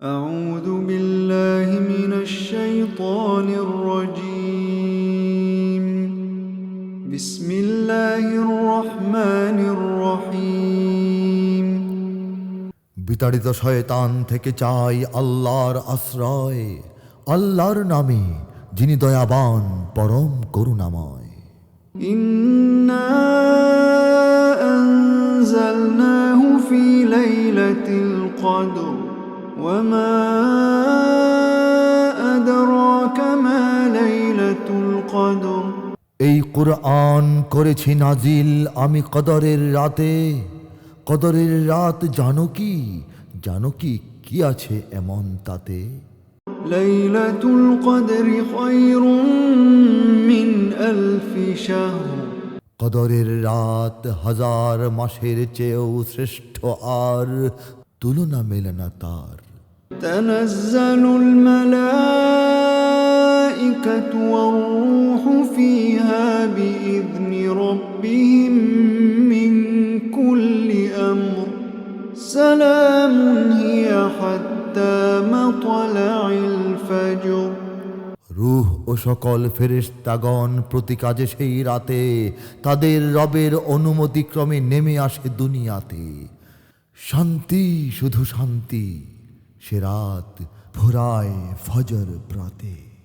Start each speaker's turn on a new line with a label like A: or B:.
A: أعوذ بالله من الشيطان الرجيم بسم الله الرحمن الرحيم
B: বিতাড়িত শয়তান থেকে চাই আল্লাহর আশ্রয় আল্লাহর নামে যিনি দয়াবান পরম করুণাময়
A: إنا أنزلناه في ليلة القدر وما أدراك ما ليلة القدر
B: এই কোরআন করেছি নাজিল আমি কদরের রাতে কদরের রাত জানো কি জানো কি কি আছে এমন তাতে
A: ليلة القدر خير من ألف شهر
B: কদরের রাত হাজার মাসের চেয়েও শ্রেষ্ঠ আর তুলনা মেলে না তার
A: تنزل الملائكة والروح فيها بإذن ربهم من كل أمر سلام هي حتى مطلع الفجر
B: রুহ ও সকল ফেরেশতাগণ প্রতি কাজে সেই রাতে তাদের রবের অনুমতিক্রমে নেমে আসে দুনিয়াতে শান্তি শুধু শান্তি সে রাত ভোরায় ফজর প্রাতে।